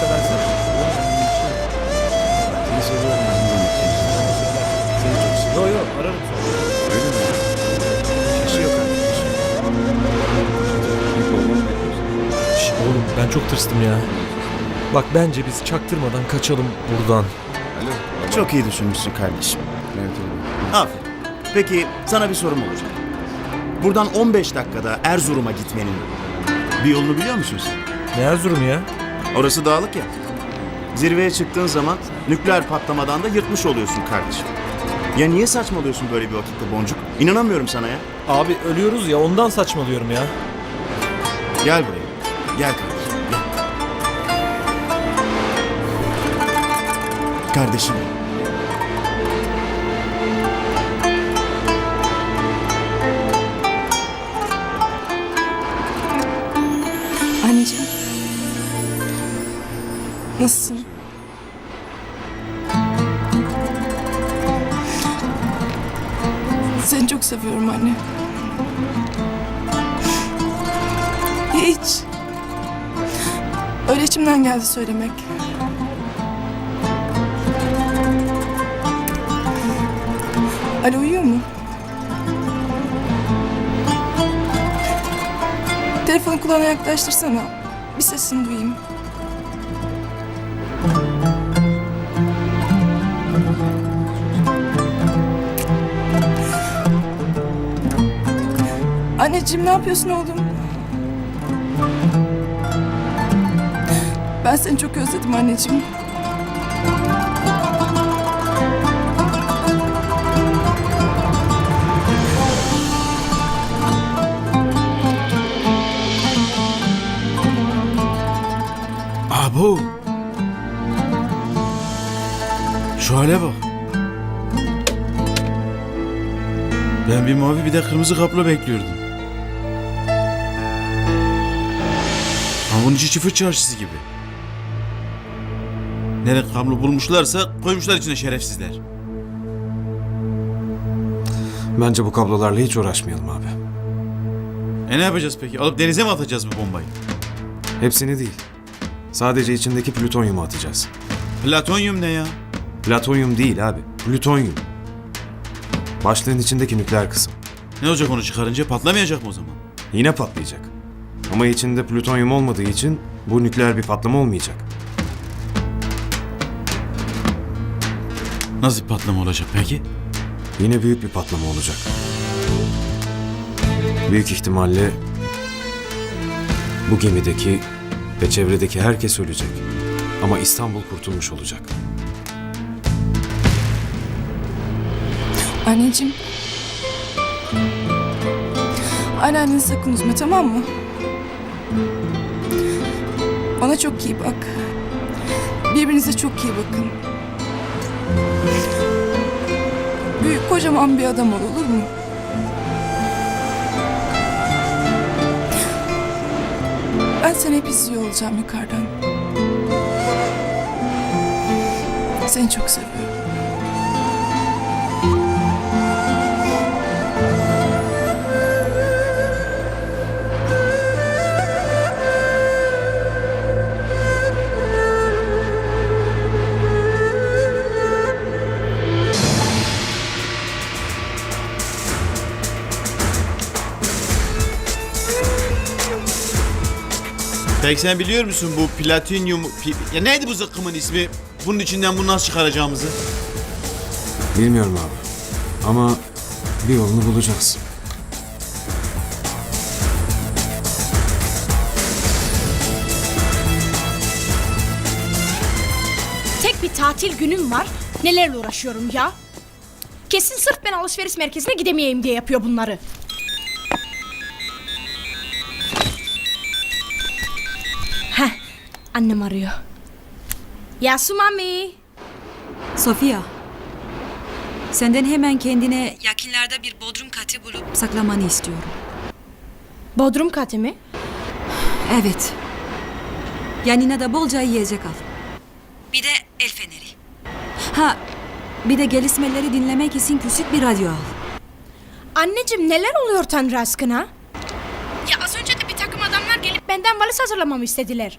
seversen. Seni seviyorum Seni çok seviyorum. Yo yo ararım sonra. Öyle mi? Bekliyorsun. Şş, oğlum ben çok tırstım ya. Bak bence biz çaktırmadan kaçalım buradan. Alo. baba. Çok iyi düşünmüşsün kardeşim. Evet evet. Aferin. Peki sana bir sorum olacak. Buradan 15 dakikada Erzurum'a gitmenin bir yolunu biliyor musun sen? Ne Erzurum ya? Orası dağlık ya. Zirveye çıktığın zaman nükleer patlamadan da yırtmış oluyorsun kardeşim. Ya niye saçmalıyorsun böyle bir vakitte Boncuk? İnanamıyorum sana ya. Abi ölüyoruz ya ondan saçmalıyorum ya. Gel buraya. Gel kardeşim. Gel. Kardeşim. Nasılsın? Seni çok seviyorum anne. Hiç. Öyle içimden geldi söylemek. Ali uyuyor mu? Telefonu kulağına yaklaştırsana. Bir sesini duyayım. Anneciğim ne yapıyorsun oğlum? Ben seni çok özledim anneciğim. Abo. Şu hale bak. Ben bir mavi bir de kırmızı kaplı bekliyordum. İçi çift çarşısı gibi. Nereye kablo bulmuşlarsa koymuşlar içine şerefsizler. Bence bu kablolarla hiç uğraşmayalım abi. E ne yapacağız peki? Alıp denize mi atacağız bu bombayı? Hepsini değil. Sadece içindeki plütonyumu atacağız. Platonyum ne ya? Platonyum değil abi. Plütonyum. Başlığın içindeki nükleer kısım. Ne olacak onu çıkarınca patlamayacak mı o zaman? Yine patlayacak. Ama içinde plütonyum olmadığı için bu nükleer bir patlama olmayacak. Nasıl bir patlama olacak peki? Yine büyük bir patlama olacak. Büyük ihtimalle bu gemideki ve çevredeki herkes ölecek. Ama İstanbul kurtulmuş olacak. Anneciğim. Anneanneni sakın üzme tamam mı? Ona çok iyi bak. Birbirinize çok iyi bakın. Büyük kocaman bir adam ol olur mu? Ben seni hep izliyor olacağım yukarıdan. Seni çok seviyorum. Peki sen biliyor musun bu platinyum... pi- ya neydi bu zıkkımın ismi? Bunun içinden bunu nasıl çıkaracağımızı? Bilmiyorum abi. Ama bir yolunu bulacağız. Tek bir tatil günüm var. Nelerle uğraşıyorum ya? Kesin sırf ben alışveriş merkezine gidemeyeyim diye yapıyor bunları. Annem arıyor. Yasu mami. Sofia. Senden hemen kendine yakınlarda bir bodrum katı bulup saklamanı istiyorum. Bodrum katı mı? Evet. Yanına da bolca yiyecek al. Bir de el feneri. Ha, bir de gelişmeleri dinlemek için küçük bir radyo al. Anneciğim neler oluyor Tanrı aşkına? Ya az önce de bir takım adamlar gelip benden valiz hazırlamamı istediler.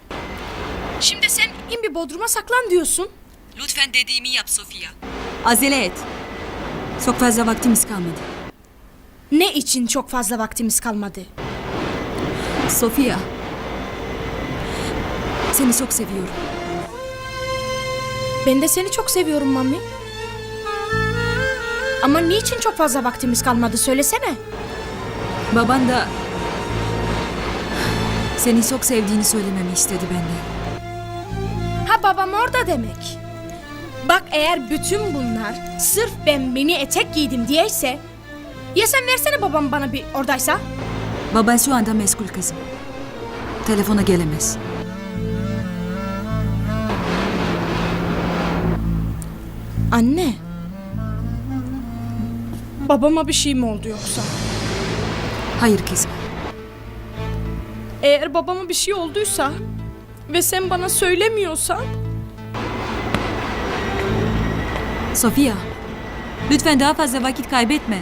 Şimdi sen in bir bodruma saklan diyorsun. Lütfen dediğimi yap Sofia. Acele et. Çok fazla vaktimiz kalmadı. Ne için çok fazla vaktimiz kalmadı? Sofia. Seni çok seviyorum. Ben de seni çok seviyorum Mami. Ama niçin çok fazla vaktimiz kalmadı söylesene. Baban da seni çok sevdiğini söylememi istedi benden. Babam orada demek. Bak eğer bütün bunlar sırf ben beni etek giydim diyeyse... Ya sen versene babam bana bir oradaysa. Baban şu anda meşgul kızım. Telefona gelemez. Anne. Babama bir şey mi oldu yoksa? Hayır kızım. Eğer babama bir şey olduysa ve sen bana söylemiyorsan Sofia. Lütfen daha fazla vakit kaybetme.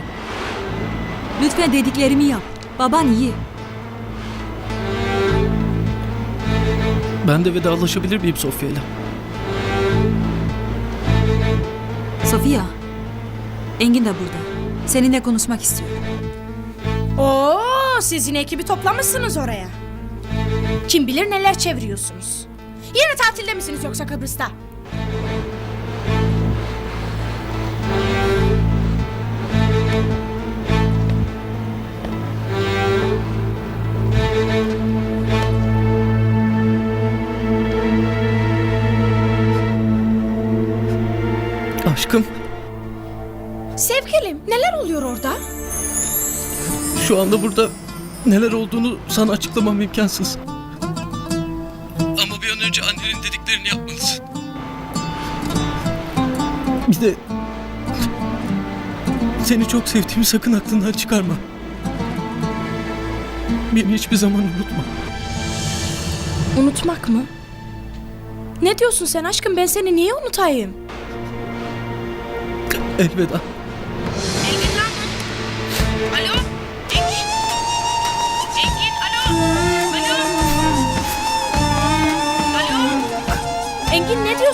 Lütfen dediklerimi yap. Baban iyi. Ben de vedalaşabilir miyim Sofya'yla? Sofia. Engin de burada. Seninle konuşmak istiyor. Oo, siz yine ekibi toplamışsınız oraya. Kim bilir neler çeviriyorsunuz. Yine tatilde misiniz yoksa Kıbrıs'ta? Aşkım Sevgilim, neler oluyor orada? şu anda burada neler olduğunu sana açıklamam imkansız. Bir an önce annenin dediklerini yapmalısın. Bir de seni çok sevdiğimi sakın aklından çıkarma. Beni hiçbir zaman unutma. Unutmak mı? Ne diyorsun sen aşkım? Ben seni niye unutayım? Elveda.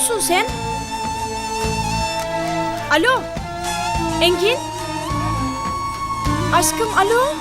Diyorsun sen? Alo? Engin? Aşkım alo?